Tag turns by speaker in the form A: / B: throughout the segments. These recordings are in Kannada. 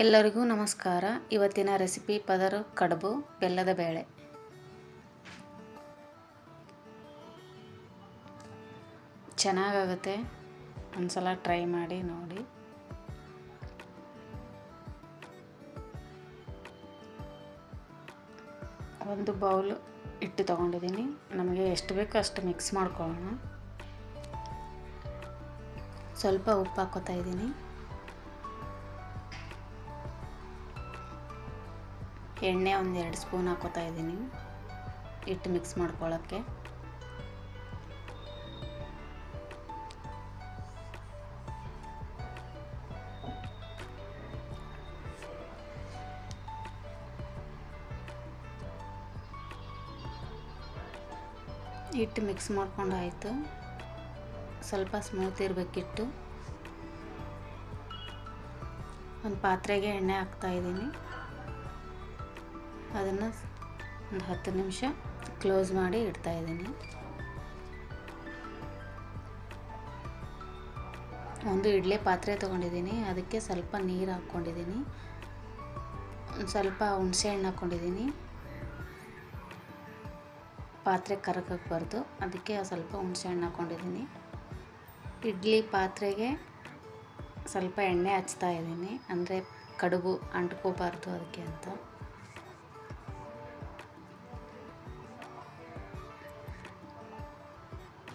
A: ಎಲ್ಲರಿಗೂ ನಮಸ್ಕಾರ. ಇವತ್ತಿನ ರೆಸಿಪಿ ಪದರು ಕಡುಬು ಬೆಲ್ಲದ ಬೇಳೆ. ಚೆನ್ನಾಗಾಗುತ್ತೆ. ಒಂದ್ಸಲ ಟ್ರೈ ಮಾಡಿ ನೋಡಿ. ಒಂದು ಬೌಲ್ ಇಟ್ಟು ತೊಗೊಂಡಿದ್ದೀನಿ. ನಮಗೆ ಎಷ್ಟು ಬೇಕೋ ಅಷ್ಟು ಮಿಕ್ಸ್ ಮಾಡ್ಕೊಳ್ಳೋಣ. ಸ್ವಲ್ಪ ಉಪ್ಪು ಹಾಕೋತಾ ಇದ್ದೀನಿ. ಎಣ್ಣೆ ಒಂದು ಎರಡು ಸ್ಪೂನ್ ಹಾಕೋತಾ ಇದ್ದೀನಿ. ಹಿಟ್ಟು ಮಿಕ್ಸ್ ಮಾಡ್ಕೊಳ್ಳೋಕ್ಕೆ. ಹಿಟ್ಟು ಮಿಕ್ಸ್ ಮಾಡ್ಕೊಂಡಾಯಿತು ಸ್ವಲ್ಪ ಸ್ಮೂತ್ ಇರಬೇಕಿಟ್ಟು ಒಂದು ಪಾತ್ರೆಗೆ ಎಣ್ಣೆ ಹಾಕ್ತಾಯಿದ್ದೀನಿ ಅದನ್ನು ಒಂದು ಹತ್ತು ನಿಮಿಷ ಕ್ಲೋಸ್ ಮಾಡಿ ಇಡ್ತಾಯಿದ್ದೀನಿ ಒಂದು ಇಡ್ಲಿ ಪಾತ್ರೆ ತೊಗೊಂಡಿದ್ದೀನಿ, ಅದಕ್ಕೆ ಸ್ವಲ್ಪ ನೀರು ಹಾಕ್ಕೊಂಡಿದ್ದೀನಿ, ಒಂದು ಸ್ವಲ್ಪ ಹುಣಸೆ ಹಣ್ಣು ಹಾಕ್ಕೊಂಡಿದ್ದೀನಿ. ಪಾತ್ರೆ ಕರಗಕ್ಬಾರ್ದು ಅದಕ್ಕೆ ಸ್ವಲ್ಪ ಹುಣಸೆ ಹಣ್ಣು ಹಾಕ್ಕೊಂಡಿದ್ದೀನಿ. ಇಡ್ಲಿ ಪಾತ್ರೆಗೆ ಸ್ವಲ್ಪ ಎಣ್ಣೆ ಹಚ್ತಾ ಇದ್ದೀನಿ, ಅಂದರೆ ಕಡುಬು ಅಂಟ್ಕೋಬಾರ್ದು ಅದಕ್ಕೆ ಅಂತ.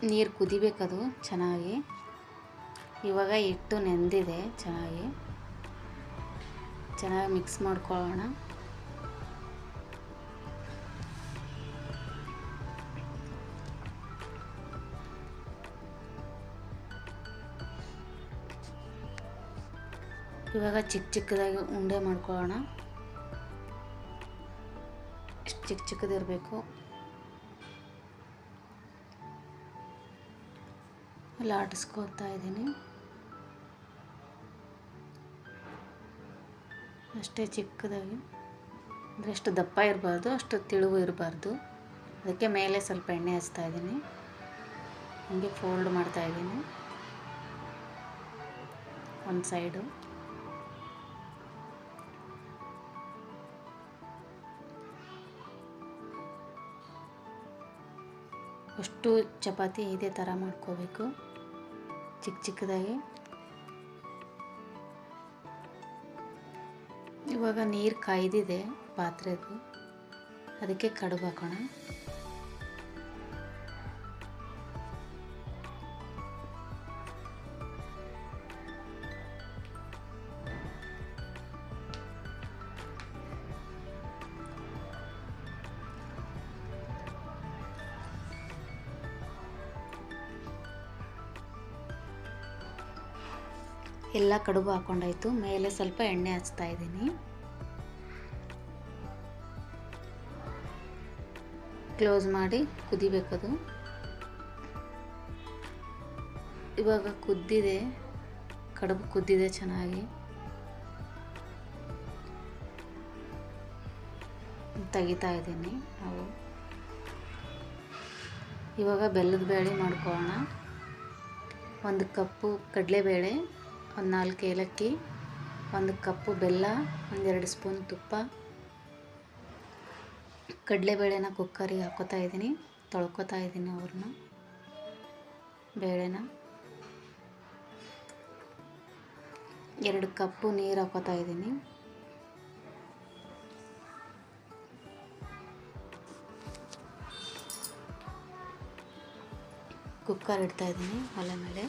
A: ನೀರು ಕುದಿಬೇಕದು ಚೆನ್ನಾಗಿ. ಇವಾಗ ಹಿಟ್ಟು ನೆಂದಿದೆ ಚೆನ್ನಾಗಿ. ಚೆನ್ನಾಗಿ ಮಿಕ್ಸ್ ಮಾಡ್ಕೊಳ್ಳೋಣ. ಇವಾಗ ಚಿಕ್ಕ ಚಿಕ್ಕದಾಗಿ ಉಂಡೆ ಮಾಡ್ಕೊಳ್ಳೋಣ. ಚಿಕ್ಕ ಚಿಕ್ಕದಿರಬೇಕು? ಲಾಟಿಸ್ಕೊತಾ ಇದ್ದೀನಿ. ಅಷ್ಟೇ ಚಿಕ್ಕದಾಗಿ. ಅಂದರೆ ಅಷ್ಟು ದಪ್ಪ ಇರಬಾರ್ದು, ಅಷ್ಟು ತಿಳುವು ಇರಬಾರ್ದು. ಅದಕ್ಕೆ ಮೇಲೆ ಸ್ವಲ್ಪ ಎಣ್ಣೆ ಹಚ್ತಾ ಇದ್ದೀನಿ. ಹಂಗೆ ಫೋಲ್ಡ್ ಮಾಡ್ತಾ ಇದ್ದೀನಿ. ಒಂದು ಸೈಡು. ಅಷ್ಟು ಚಪಾತಿ ಇದೇ ಥರ ಮಾಡ್ಕೋಬೇಕು. ಚಿಕ್ಕ ಚಿಕ್ಕದಾಗಿ. ಇವಾಗ ನೀರು ಕಾಯ್ದಿದೆ ಪಾತ್ರೆದು. ಅದಕ್ಕೆ ಕಡುಬು ಹಾಕೋಣ. ಎಲ್ಲ ಕಡುಬು ಹಾಕೊಂಡಾಯ್ತು. ಮೇಲೆ ಸ್ವಲ್ಪ ಎಣ್ಣೆ ಹಚ್ತಾ ಇದ್ದೀನಿ. ಕ್ಲೋಸ್ ಮಾಡಿ ಕುದಿಬೇಕದು. ಇವಾಗ ಕುದ್ದಿದೆ. ಕಡುಬು ಕುದ್ದಿದೆ ಚೆನ್ನಾಗಿ. ತೆಗಿತಾ ಇದ್ದೀನಿ ನಾವು. ಇವಾಗ ಬೆಲ್ಲದ ಬೇಳೆ ಮಾಡ್ಕೊಳ್ಳೋಣ. ಒಂದು ಕಪ್ಪು ಕಡಲೆಬೇಳೆ. ಒಂದು ನಾಲ್ಕು ಏಲಕ್ಕಿ, ಒಂದು ಕಪ್ಪು ಬೆಲ್ಲ ಒಂದೆರಡು ಸ್ಪೂನ್ ತುಪ್ಪ. ಕಡಲೆಬೇಳೆನ ಕುಕ್ಕರಿಗೆ ಹಾಕೋತಾ ಇದ್ದೀನಿ, ತೊಳ್ಕೊತಾ ಇದ್ದೀನಿ ಅವ್ರನ್ನ. ಬೇಳೆನ. ಎರಡು ಕಪ್ಪು ನೀರು ಹಾಕೋತಾ ಇದ್ದೀನಿ. ಕುಕ್ಕರ್ ಇಡ್ತಾ ಇದ್ದೀನಿ, ಒಲೆ ಮೇಲೆ.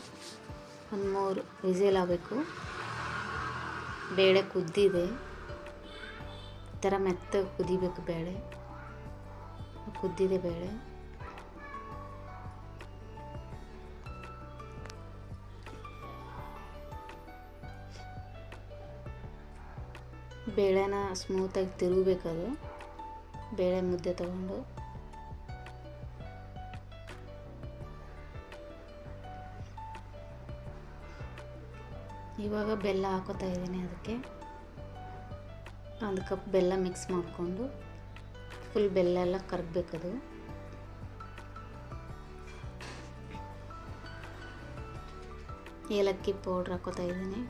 A: ಒಂದು ಮೂರು ವಿಸಿಲ್ ಆಗಬೇಕು. ಬೇಳೆ ಕುದ್ದಿದೆ. ಈ ಥರ ಮೆತ್ತಗೆ ಕುದಿಬೇಕು ಬೇಳೆ. ಕುದ್ದಿದೆ ಬೇಳೆ. ಬೇಳೆನ ಸ್ಮೂತಾಗಿ ತಿರುಗಬೇಕದು ಬೇಳೆ ಮುದ್ದೆ ತಗೊಂಡು. ಇವಾಗ ಬೆಲ್ಲ ಹಾಕೋತಾ ಇದ್ದೀನಿ ಅದಕ್ಕೆ. ಒಂದು ಕಪ್ ಬೆಲ್ಲ ಮಿಕ್ಸ್ ಮಾಡಿಕೊಂಡು ಫುಲ್ ಬೆಲ್ಲ ಎಲ್ಲ ಕರಗಬೇಕದು ಏಲಕ್ಕಿ ಪೌಡ್ರ್ ಹಾಕೋತಾ ಇದ್ದೀನಿ.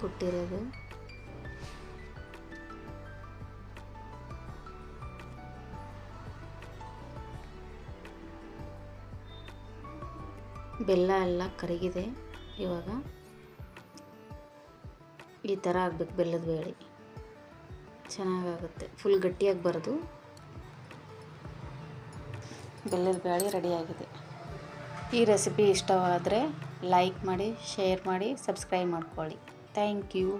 A: ಕೊಟ್ಟಿರೋದು. ಬೆಲ್ಲ ಎಲ್ಲ ಕರಗಿದೆ ಇವಾಗ. ಈ ಥರ ಆಗಬೇಕು ಬೆಲ್ಲದ ಬೇಳೆ. ಚೆನ್ನಾಗಾಗುತ್ತೆ. ಫುಲ್ ಗಟ್ಟಿಯಾಗಿ ಬರೋದು. ಬೆಲ್ಲದ ಬೇಳೆ ರೆಡಿಯಾಗಿದೆ ಈ ರೆಸಿಪಿ ಇಷ್ಟವಾದರೆ ಲೈಕ್ ಮಾಡಿ ಶೇರ್ ಮಾಡಿ ಸಬ್ಸ್ಕ್ರೈಬ್ ಮಾಡ್ಕೊಳ್ಳಿ. Thank you